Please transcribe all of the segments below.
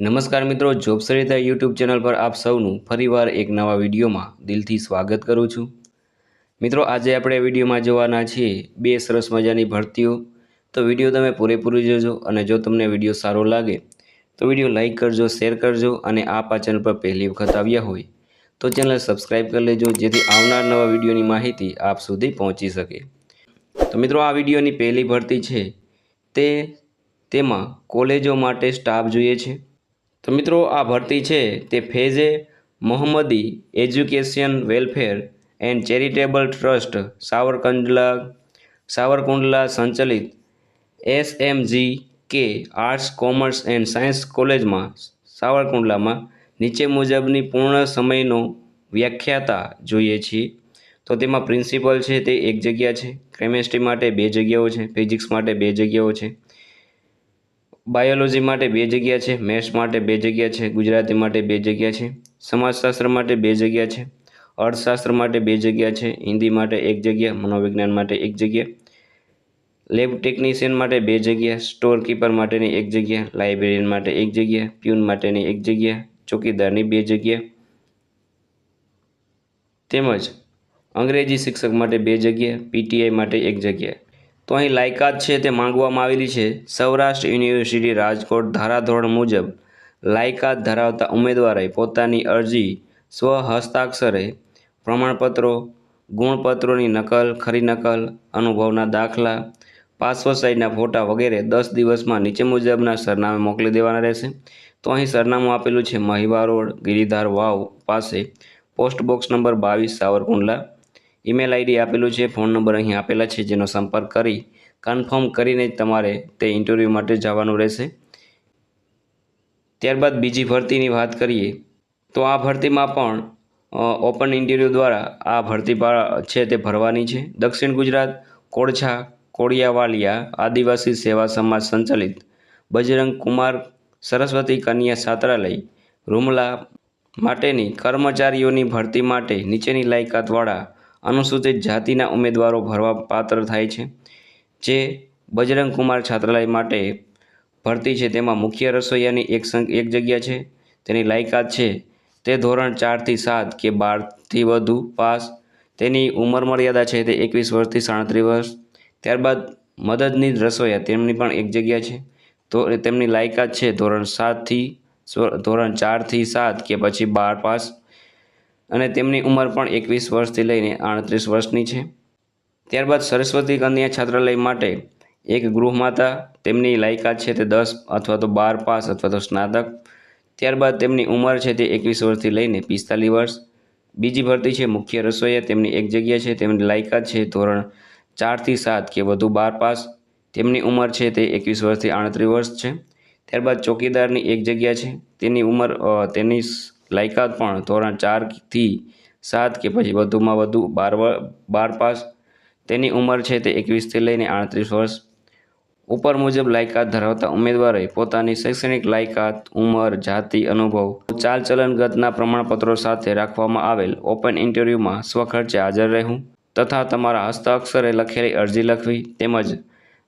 નમસ્કાર મિત્રો, job Sarita YouTube channel પર આપ સૌનું ફરીવાર એક નવા વિડીયોમાં દિલથી સ્વાગત કરું છું. મિત્રો, આજે આપણે વિડીયોમાં જોવાના છીએ બે સરસ મજાની ભરતીઓ. તો વીડિયો તમે પૂરેપૂરી જોજો અને જો તમને વીડિયો સારો લાગે, તો વીડિયો લાઇક કરજો, શેર કરજો અને આપ આ ચેનલ પર પહેલી વખત આવ્યા હોય, તો ચેનલ સબસ્ક્રાઈબ કરી લેજો, જેથી આવનાર નવા વિડીયોની માહિતી આપ સુધી પહોંચી શકે. તો મિત્રો, આ વિડીયોની પહેલી ભરતી છે તે, તેમાં કોલેજો માટે સ્ટાફ જોઈએ છે. તો મિત્રો આ ભરતી છે તે ફેઝે Mohammadi education welfare and charitable trust Savarkundla Savarkundla સંચાલિત એસ એમ જી કે આર્ટ્સ, કોમર્સ એન્ડ સાયન્સ કોલેજમાં સાવરકુંડલામાં નીચે મુજબની પૂર્ણ સમયનો વ્યાખ્યાતા જોઈએ છીએ. તો તેમાં પ્રિન્સિપલ છે તે એક જગ્યા છે, કેમેસ્ટ્રી માટે બે જગ્યાઓ છે, ફિઝિક્સ માટે બે જગ્યાઓ છે. બાયોલોજી માટે બે જગ્યા છે, મેથ્સ માટે બે જગ્યા છે, ગુજરાતી માટે બે જગ્યા છે, સમાજશાસ્ત્ર માટે બે જગ્યા છે, અર્થશાસ્ત્ર માટે બે જગ્યા છે, હિન્દી માટે એક જગ્યા, મનોવિજ્ઞાન માટે એક જગ્યા, લેબ ટેકનિશિયન માટે બે જગ્યા, સ્ટોર કીપર માટેની એક જગ્યા, લાઇબ્રેરિયન માટે એક જગ્યા, પ્યુન માટેની એક જગ્યા, ચોકીદારની બે જગ્યા. તેમજ અંગ્રેજી શિક્ષક માટે બે જગ્યા, પીટીઆઈ માટે એક જગ્યા. તો અહીં લાયકાત છે તે માંગવામાં આવેલી છે. સૌરાષ્ટ્ર યુનિવર્સિટી રાજકોટ ધારાધોરણ મુજબ લાયકાત ધરાવતા ઉમેદવારે પોતાની અરજી સ્વ હસ્તાક્ષરે, પ્રમાણપત્રો, ગુણપત્રોની નકલ, ખરી નકલ, અનુભવના દાખલા, પાસપોર્ટ સાઇઝના ફોટા વગેરે દસ દિવસમાં નીચે મુજબના સરનામે મોકલી દેવાના રહેશે. તો અહીં સરનામું આપેલું છે મહિવા રોડ ગિરિધાર વાવ પાસે. પોસ્ટ બોક્સ નંબર બાવીસ સાવરકુંડલા. ઈમેલ આઈડી આપેલું છે ફોન નંબર અહીં આપેલા છે, જેનો સંપર્ક કરી કન્ફર્મ કરીને જ તમારે તે ઇન્ટરવ્યૂ માટે જવાનું રહેશે. ત્યારબાદ બીજી ભરતીની વાત કરીએ, તો આ ભરતીમાં પણ ઓપન ઇન્ટરવ્યૂ દ્વારા આ ભરતી છે તે ભરવાની છે. દક્ષિણ ગુજરાત કોળછા કોળિયાવાલિયા આદિવાસી સેવા સમાજ સંચાલિત, બજરંગ કુમાર, સરસ્વતી કન્યા છાત્રાલય, રૂમલા માટેની કર્મચારીઓની ભરતી માટે નીચેની લાયકાતવાળા અનુસૂચિત જાતિના ઉમેદવારો ભરવા પાત્ર થાય છે, જે બજરંગ કુમાર છાત્રાલય માટે ભરતી છે. તેમાં મુખ્ય રસોઈયાની એક એક જગ્યા છે. તેની લાયકાત છે તે ધોરણ ચારથી સાત કે બારથી વધુ પાસ. તેની ઉંમર મર્યાદા છે તે એકવીસ વર્ષથી સાડત્રીસ વર્ષ. ત્યારબાદ મદદની રસોઈયા તેમની પણ એક જગ્યા છે. તો તેમની લાયકાત છે ધોરણ સાતથી ધોરણ ચારથી સાત કે પછી બાર પાસ. અને તેમની ઉંમર પણ એકવીસ વર્ષથી લઈને આડત્રીસ વર્ષની છે. ત્યારબાદ સરસ્વતી કન્યા છાત્રાલય માટે એક ગૃહમાતા, તેમની લાયકાત છે તે દસ અથવા તો બાર પાસ અથવા તો સ્નાતક. ત્યારબાદ તેમની ઉંમર છે તે એકવીસ વર્ષથી લઈને પિસ્તાલીસ વર્ષ. બીજી ભરતી છે મુખ્ય રસોઈયા તેમની એક જગ્યા છે, તેમની લાયકાત છે ધોરણ ચારથી સાત કે વધુ બાર પાસ. તેમની ઉંમર છે તે એકવીસ વર્ષથી આડત્રીસ વર્ષ છે. ત્યારબાદ ચોકીદારની એક જગ્યા છે. તેની ઉંમર તેની લાયકાત પણ ધોરણ ચારથી સાત કે પછી વધુમાં વધુ બાર બાર પાસ. તેની ઉંમર છે તે એકવીસથી લઈને આડત્રીસ વર્ષ. ઉપર મુજબ લાયકાત ધરાવતા ઉમેદવારે પોતાની શૈક્ષણિક લાયકાત, ઉંમર, જાતિ, અનુભવ, ચાલચલનગતના પ્રમાણપત્રો સાથે રાખવામાં આવેલ ઓપન ઇન્ટરવ્યૂમાં સ્વખર્ચે હાજર રહેવું તથા તમારા હસ્તાક્ષરે લખેલી અરજી લખવી તેમજ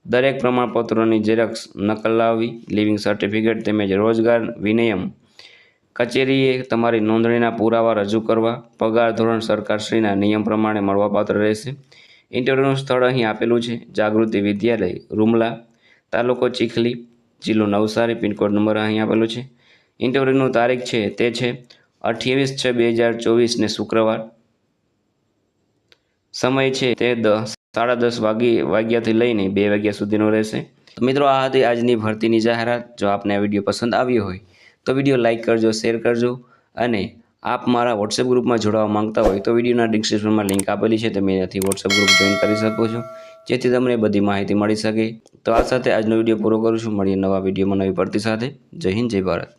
દરેક પ્રમાણપત્રોની ઝેરોક્ષ નકલ લાવવી, લિવિંગ સર્ટિફિકેટ તેમજ રોજગાર વિનિયમ કચેરીએ તમારી નોંધણીના પુરાવા રજૂ કરવા પગાર ધોરણ સરકારશ્રીના નિયમ પ્રમાણે મળવાપાત્ર રહેશે. ઇન્ટરવ્યૂનું સ્થળ અહીં આપેલું છે. જાગૃતિ વિદ્યાલય, રૂમલા તાલુકો ચીખલી જિલ્લો નવસારી, પિનકોડ નંબર અહીં આપેલો છે. ઇન્ટરવ્યૂનું તારીખ છે, તે છે અઠ્યાવીસ છ બે હજાર ચોવીસને શુક્રવાર. સમય છે, તે દસ, સાડા દસ વાગી, વાગ્યાથી લઈને બે વાગ્યા સુધીનો રહેશે. મિત્રો, આ હતી આજની ભરતીની જાહેરાત. જો આપને આ વીડિયો પસંદ આવ્યો હોય તો વીડિયો લાઇક કરજો, શેર કરજો અને આપ મારા વોટ્સએપ ગ્રુપમાં જોડાવા માંગતા હોય તો વિડીયોના ડિસ્ક્રિપ્શનમાં લિંક આપેલી છે, તમે એનાથી વોટ્સએપ ગ્રુપ જોઈન કરી શકો છો, જેથી તમને બધી માહિતી મળી શકે. તો આ સાથે આજનો વીડિયો પૂરો કરું છું. મળીએ નવા વિડીયોમાં નવી ભરતી સાથે. જય હિન્દ, જય ભારત.